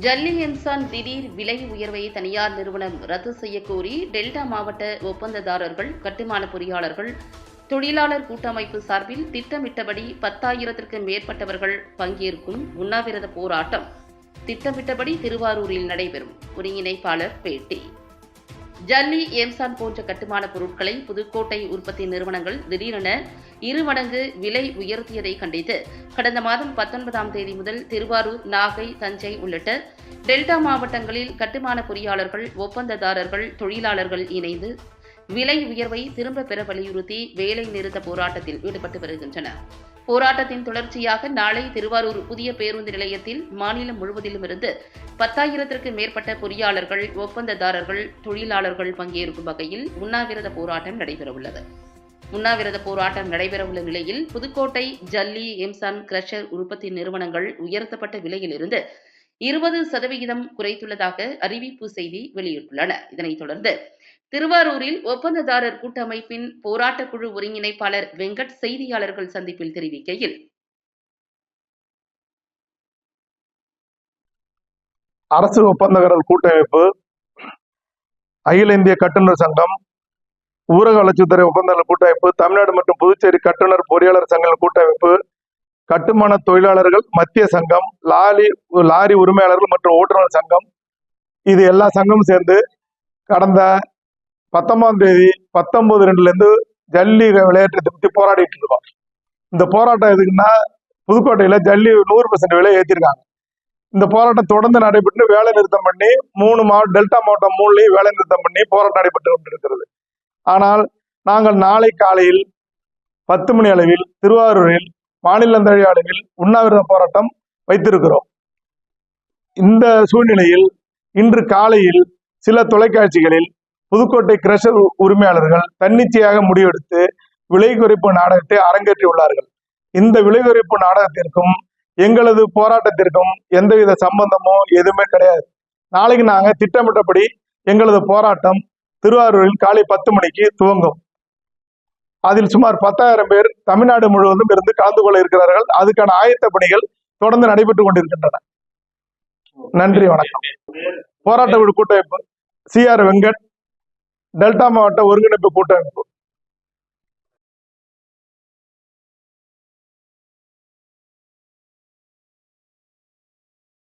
ஜல்லி என்சான் திடீர் விலை உயர்வை தனியார் நிறுவனம் ரத்து செய்யக்கோரி டெல்டா மாவட்ட ஒப்பந்ததாரர்கள் கட்டுமான பொறியாளர்கள் தொழிலாளர் கூட்டமைப்பு சார்பில் திட்டமிட்டபடி பத்தாயிரத்திற்கும் மேற்பட்டவர்கள் பங்கேற்கும் உண்ணாவிரத போராட்டம். திட்டமிட்டபடி திருவாரூரில் நடைபெறும். ஒருங்கிணைப்பாளர் பேட்டி. ஜல்லி ஏம்சான் போன்ற கட்டுமான பொருட்களை புதுக்கோட்டை உற்பத்தி நிறுவனங்கள் திடீரென இரு மடங்கு விலை உயர்த்தியதை கண்டித்து கடந்த மாதம் பத்தொன்பதாம் தேதி முதல் திருவாரூர் நாகை தஞ்சை உள்ளிட்ட டெல்டா மாவட்டங்களில் கட்டுமான பொறியாளர்கள் ஒப்பந்ததாரர்கள் தொழிலாளர்கள் இணைந்து விலை உயர்வை திரும்ப பெற வலியுறுத்தி வேலை நிறுத்த போராட்டத்தில் ஈடுபட்டு வருகின்றனர். போராட்டத்தின் தொடர்ச்சியாக நாளை திருவாரூர் புதிய பேருந்து நிலையத்தில் மாநிலம் முழுவதிலும் இருந்து பத்தாயிரத்திற்கு மேற்பட்ட பொறியாளர்கள் ஒப்பந்ததாரர்கள் தொழிலாளர்கள் பங்கேற்கும் வகையில் உண்ணாவிரத போராட்டம் நடைபெறவுள்ளது. உண்ணாவிரத போராட்டம் நடைபெறவுள்ள நிலையில் புதுக்கோட்டை ஜல்லி எம்சான் கிரஷர் உற்பத்தி நிறுவனங்கள் உயர்த்தப்பட்ட விலையிலிருந்து இருபது சதவிகிதம் குறைத்துள்ளதாக அறிவிப்பு செய்தி வெளியிட்டுள்ளன. இதனைத் தொடர்ந்து திருவாரூரில் ஒப்பந்ததாரர் கூட்டமைப்பின் போராட்டக் குழு ஒருங்கிணைப்பாளர் வெங்கட் செய்தியாளர்கள் சந்திப்பில் தெரிவிக்கையில் அரசு ஒப்பந்தக்காரர் கூட்டமைப்பு அகில இந்திய கட்டுநர் சங்கம் ஊரக வளர்ச்சித்துறை ஒப்பந்தங்கள் கூட்டமைப்பு தமிழ்நாடு மற்றும் புதுச்சேரி கட்டுநர் பொறியாளர் சங்க கூட்டமைப்பு கட்டுமான தொழிலாளர்கள் மத்திய சங்கம் லாரி லாரி உரிமையாளர்கள் மற்றும் ஓட்டுநர் சங்கம் இது எல்லா சங்கமும் சேர்ந்து கடந்த பத்தொன்பதாம் தேதி பத்தொன்பது ரெண்டுலேருந்து ஜல்லி விளையாட்டை பத்தி போராடிட்டு இருக்கோம் இந்த போராட்டம் எதுக்குன்னா புதுக்கோட்டையில் ஜல்லி நூறு பர்சன்ட் விலை ஏற்றிருக்காங்க இந்த போராட்டம் தொடர்ந்து நடைபெற்று வேலை நிறுத்தம் பண்ணி மூணு மாவட்டம் டெல்டா மாவட்டம் மூணுலையும் வேலை நிறுத்தம் பண்ணி போராட்டம் நடைபெற்று கொண்டிருக்கிறது. ஆனால் நாங்கள் நாளை காலையில் பத்து மணி அளவில் திருவாரூரில் மாநிலந்தழி அளவில் உண்ணாவிரத போராட்டம் வைத்திருக்கிறோம். இந்த சூழ்நிலையில் இன்று காலையில் சில தொலைக்காட்சிகளில் புதுக்கோட்டை கிரஷர் உரிமையாளர்கள் தன்னிச்சையாக முடிவெடுத்து விலை குறைப்பு நாடகத்தை அரங்கேற்றியுள்ளார்கள். இந்த விலை குறைப்பு நாடகத்திற்கும் எங்களது போராட்டத்திற்கும் எந்தவித சம்பந்தமோ எதுவுமே கிடையாது. நாளைக்கு நாங்க திட்டமிட்டபடி எங்களது போராட்டம் திருவாரூரில் காலை பத்து மணிக்கு துவங்கும். அதில் சுமார் பத்தாயிரம் பேர் தமிழ்நாடு முழுவதும் இருந்து கலந்து கொள்ள இருக்கிறார்கள். அதுக்கான ஆயத்த பணிகள் தொடர்ந்து நடைபெற்றுக் கொண்டிருக்கின்றன. நன்றி வணக்கம். போராட்ட குழு கூட்டமைப்பு சி ஆர் வெங்கட் டெல்டா மாவட்ட ஒருங்கிணைப்பு கூட்டமைப்பு